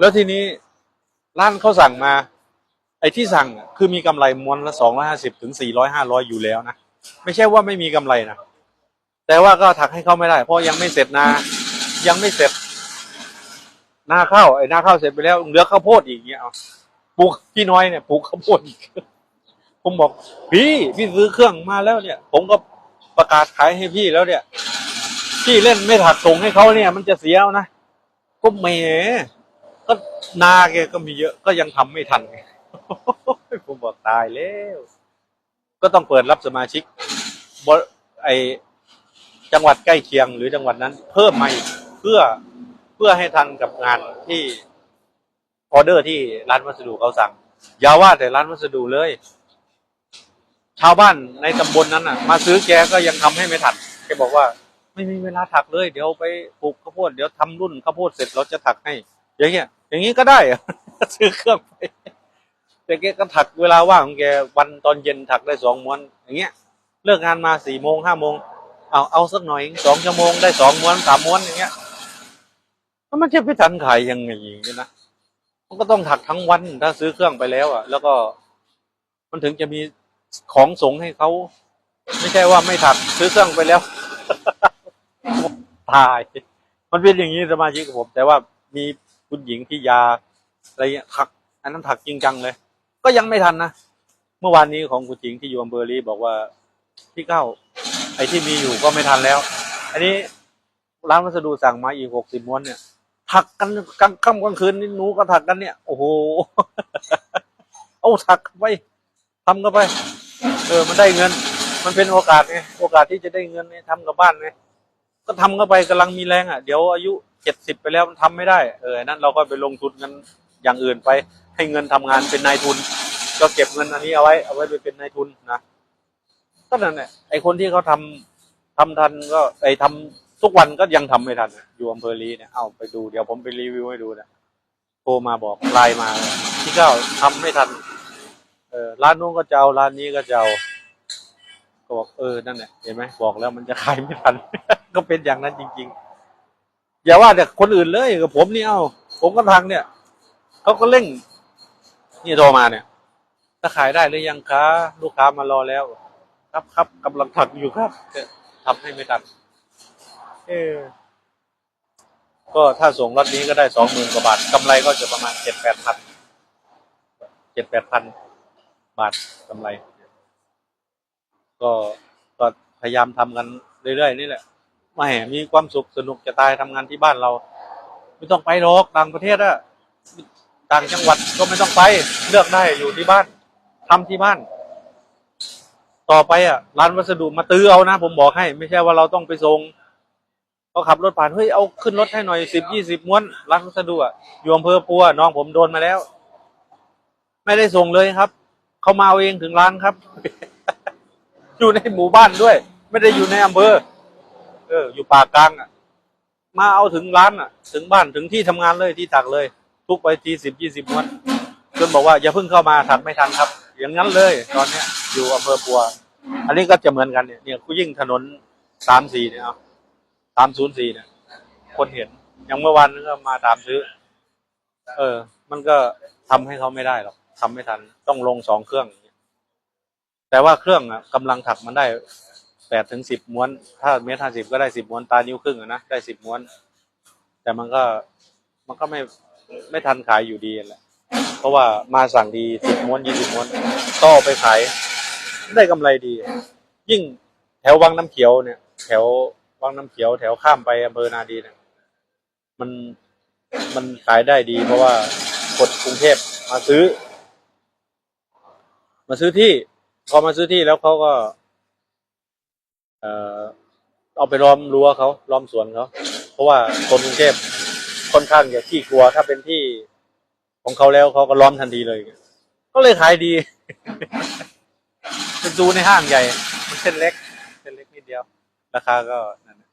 แล้วทีนี้ร้านเขาสั่งมา ไอ้ที่สั่งคือมีกำไรม้วนละสองร้อยห้าสิบถึงสี่ร้อยห้าร้อยอยู่แล้วนะไม่ใช่ว่าไม่มีกำไรนะแต่ว่าก็ถักให้เขาไม่ได้ เพราะยังไม่เสร็จนายังไม่เสร็จหน้าข้าวไอ้หน้าข้าวเสร็จไปแล้วเหลือข้าวโพดอีกเงี้ยเอปลูกพี่น้อยเนี่ยปลูกข้าวโพดอีกผมบอก พี่พี่ซื้อเครื่องมาแล้วเนี่ย ผมก็ประกาศขายให้พี่แล้วเนี่ยพี่เล่นไม่ถักส่งให้เขาเนี่ย มันจะเสียเอานะก็แหม ก็นาแกก็มีเยอะ ก็ยังทำไม่ทันผมบอกตายแล้ว ก็ต้องเปิดรับสมาชิกบไอจังหวัดใกล้เคียงหรือจังหวัดนั้น เพิ่มมาอีกเพื่อเพื่อให้ทันกับงานที่ออเดอร์ที่ร้านวัสดุเขาสั่งอย่าว่าแต่ร้านวัสดุเลย ชาวบ้านในตำบลนั้นน่ะ มาซื้อแกก็ยังทำให้ไม่ทันแกบอกว่า ไม่มีเวลาถักเลย เดี๋ยวไปปลูกข้าวโพดเดี๋ยวทำรุ่นข้าวโพดเสร็จเราจะถักให้อย่างเงี้ย อย่างงี้ก็ได้อะซื้อเครื่องไปแต่แกก็ถักเวลาว่างของแกวันตอนเย็นถักได้สองม้วน อย่างเงี้ย เลิกงานมาสี่โมงห้าโมงเอาเอาสักหน่อยสองชั่วโมงได้สองม้วนสามม้วนอย่างเงี้ยแล้วมันจะไปทันขายยังไงอย่างเงี้ยนะมันก็ต้องถักทั้งวันถ้าซื้อเครื่องไปแล้วอะ แล้วก็ มันถึงจะมีของส่งให้เขาไม่ใช่ว่าไม่ถักซื้อเครื่องไปแล้วตาย มันเป็นอย่างนี้สมาชิกผม แต่ว่ามี คุณหญิงที่ยาอะไรเงี้ยถัก อันนั้นถักจริงจังเลย ก็ยังไม่ทันนะเมื่อวานนี้ของคุณหญิงที่อยู่อำเภอรีบอกว่าพี่เก้าไอ้ที่มีอยู่ก็ไม่ทันแล้ว อันนี้ร้านวัสดุสั่งมาอีกหกสิบม้วนเนี่ยถักกันกลางค่ำกลางคืนนี่หนูก็ถักกันเนี่ย โอ้โหเอาถักไปทำกันไป เออ มันได้เงิน มันเป็นโอกาสไงโอกาสที่จะได้เงินไงทำกับบ้านไงก็ทำเข้าไปกำลังมีแรงอะ เดี๋ยวอายุ เจ็ดสิบไปแล้วมันทำไม่ได้ เออนั้นเราก็ไปลงทุนกันอย่างอื่นไป ให้เงินทำงานเป็นนายทุน ก็เก็บเงินอันนี้เอาไว้ เอาไว้ไปเป็นนายทุนนะก็นั่นแหละไอคนที่เขาทำทำทันก็ไอทำทุกวันก็ยังทำไม่ทัน อยู่อำเภอลีเนี่ยเอาไปดูเดี๋ยวผมไปรีวิวให้ดูนะโทรมาบอกไลน์มาที่เก้าทำไม่ทัน เออร้านนู้นก็จะเอาร้านนี้ก็จะเอาก็บอกเออนั่นแหละเห็นไหมบอกแล้วมันจะขายไม่ทัน ก็เป็นอย่างนั้นจริง ๆ อย่าว่าแต่คนอื่นเลยกับผมนี่เอ้าผมก็ทางเนี่ยเขาก็เร่ง นี่โทรมาเนี่ย ถ้าขายได้หรือยังคะลูกค้ามารอแล้ว ครับครับกำลังถักอยู่ครับแต่ทำให้ไม่ทันเออก็ถ้าส่งรถนี้ก็ได้สองหมื่นกว่าบาทกำไรก็จะประมาณเจ็ดแปดพันเจ็ดแปดพันบาทกำไร ก็ก็พยายามทำกันเรื่อยๆนี่แหละ ไม่มีความสุขสนุกจะตายทำงานที่บ้านเรา ไม่ต้องไปหรอกต่างประเทศอะต่างจังหวัดก็ไม่ต้องไป เลือกได้อยู่ที่บ้านทำที่บ้าน ต่อไปอะร้านวัสดุมาตื้อเอานะ ผมบอกให้ ไม่ใช่ว่าเราต้องไปส่งก็ขับรถผ่านเฮ้ยเอาขึ้นรถให้หน่อยสิบยี่สิบม้วนร้านวัสดุอะอยู่อำเภอปัวน้องผมโดนมาแล้ว ไม่ได้ส่งเลยครับเขามาเอาเองถึงร้านครับ อยู่ในหมู่บ้านด้วย ไม่ได้อยู่ในอำเภอ เออ อยู่ป่ากลางอะ มาเอาถึงร้านอะ ถึงบ้านถึงที่ทำงานเลยที่ถักเลย ทุกไปทีสิบยี่สิบม้วนจนบอกว่าอย่าเพิ่งเข้ามาถักไม่ทันครับ อย่างนั้นเลย ตอนเนี้ย อยู่อำเภอปัว อันนี้ก็จะเหมือนกันเนี่ยเนี่ยกูยิ่งถนนสามสี่เนี่ยสามศูนย์สี่เนี่ย คนเห็นอย่างเมื่อวานก็มาตามซื้อ เออ มันก็ทำให้เขาไม่ได้หรอกทำไม่ทัน ต้องลงสองเครื่อง แต่ว่าเครื่องอะกำลังถักมันได้ แปดถึงสิบม้วน ถ้าเมตรห้าสิบก็ได้สิบม้วนตานิ้วครึ่งนะได้สิบม้วน แต่มันก็มันก็ไม่ไม่ทันขายอยู่ดีแหละเพราะว่ามาสั่งดีสิบม้วนยี่สิบม้วนก็เอไปขาย ได้กำไรดี ยิ่งแถววังน้ำเขียวเนี่ย แถววังน้ำเขียวแถวข้ามไปอำเภอนาดีเนี่ยมันมันขายได้ดี เพราะว่าคนกรุงเทพมาซื้อ มาซื้อที่ พอมาซื้อที่แล้วเขาก็ เอ่อเอาไปล้อมรั้วเขาล้อมสวนเขาเพราะว่าคนกรุงเทพค่อนข้างจะขี้กลัว ถ้าเป็นที่ของเขาแล้วเขาก็ล้อมทันทีเลย ก็เลยขายดี เป็นซูในห้างใหญ่มันเส้นเล็กเส้นเล็กนิดเดียว ราคาก็นั่นน่ะ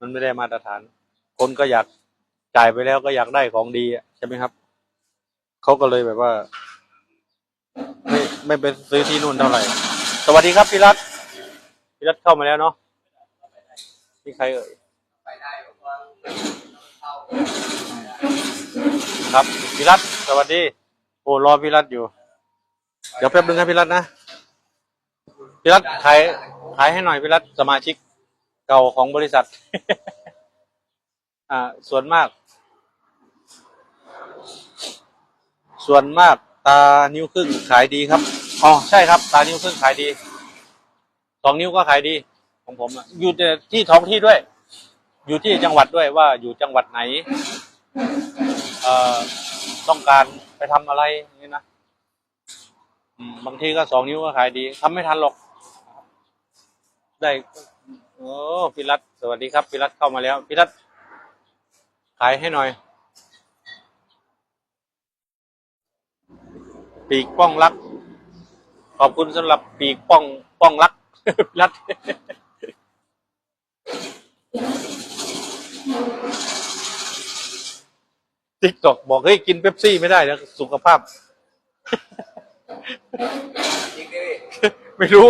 มันไม่ได้มาตรฐาน คนก็อยากจ่ายไปแล้วก็อยากได้ของดีอะใช่ไหมครับเขาก็เลยแบบว่า ไม่ไม่ไปซื้อที่นู่นเท่าไหร่ สวัสดีครับพี่รัต พี่รัตเข้ามาแล้วเนาะนี่ใครเอ่ยครับพี่รัตสวัสดี โอ้รอพี่รัตอยู่ เดี๋ยวแป๊บนึงครับพี่รัตนะพี่รัตขายขายให้หน่อยพี่รัตสมาชิกเก่าของบริษัท อ่า ส่วนมาก ส่วนมากตานิ้วครึ่งขายดีครับอ๋อใช่ครับ ตานิ้วครึ่งขายดี สองนิ้วก็ขายดี ของผมอะอยู่แต่ที่ท้องที่ด้วย อยู่ที่จังหวัดด้วยว่าอยู่จังหวัดไหน เอ่อต้องการไปทำอะไรอย่างนี้นะอืมบางทีก็สองนิ้วก็ขายดีทำไม่ทันหรอก ได้โอ้พิรัตสวัสดีครับพิรัตเข้ามาแล้วพิรัตขายให้หน่อย ปีกป้องรัก ขอบคุณสำหรับปีกป้องป้องรัก รัตติ๊กตอกบอกเฮ้ยกินเป๊ปซี่ไม่ได้แล้วสุขภาพจริงดิไม่รู้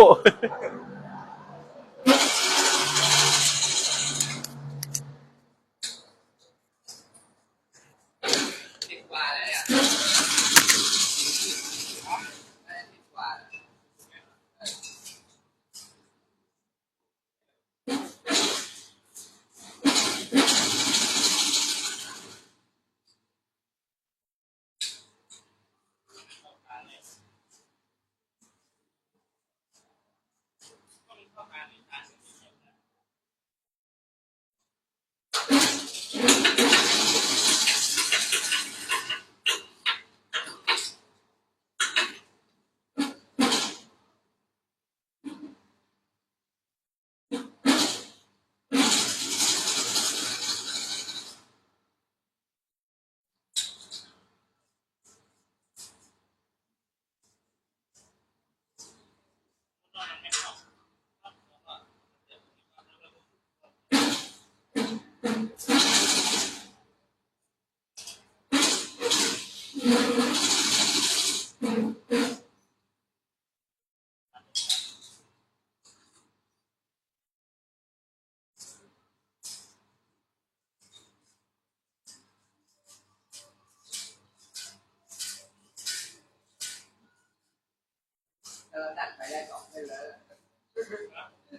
ได้สองเส้นแล้ว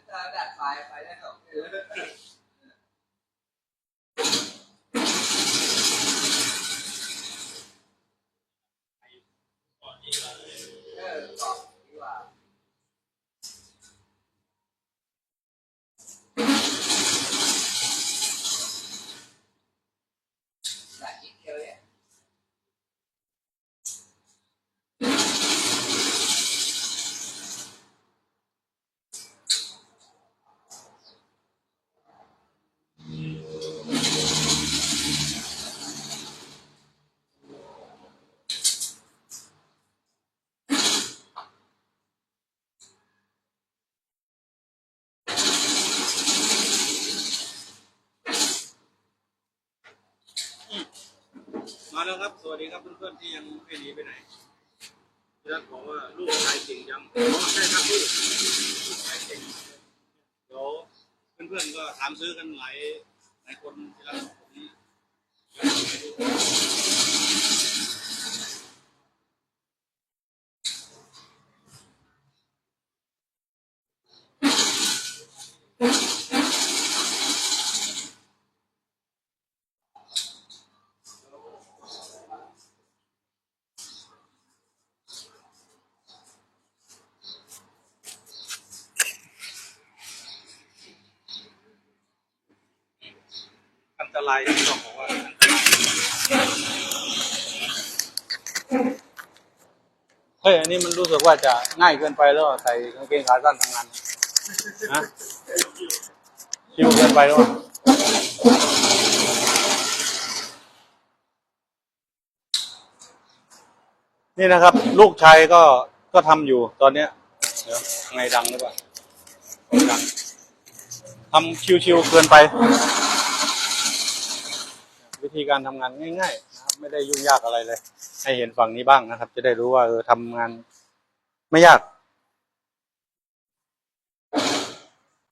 เราดัดไฟไปได้สองเส้นแล้วเออบอกดีกว่าดัดอีกเดียวเนี่ย มา แล้วครับ สวัสดีครับเพื่อนๆที่ยังไม่หนีไปไหนที่รักบอกว่าลูกชายเก่งยังใช่ครับลูกลูกชายเก่งเดี๋ยวเพื่อนๆก็ถามซื้อกันหลายหลายคนที่รัตบอกผม อันตรายที่ต้องบอกว่าอันตรายเฮ้ยอันนี้มันรู้สึกว่าจะง่ายเกินไปแล้วใส่กางเกงขาสั้นทำงานนะชิวเกินไปแล้วนี่นะครับ ลูกชายก็ก็ทำอยู่ตอนเนี้ยเดี๋ยวไงดังหรือเปล่าดังทำชิวๆเกินไป วิธีการทำงานง่ายๆนะครับไม่ได้ยุ่งยากอะไรเลย ให้เห็นฝั่งนี้บ้างนะครับ จะได้รู้ว่าเออทำงานไม่ยาก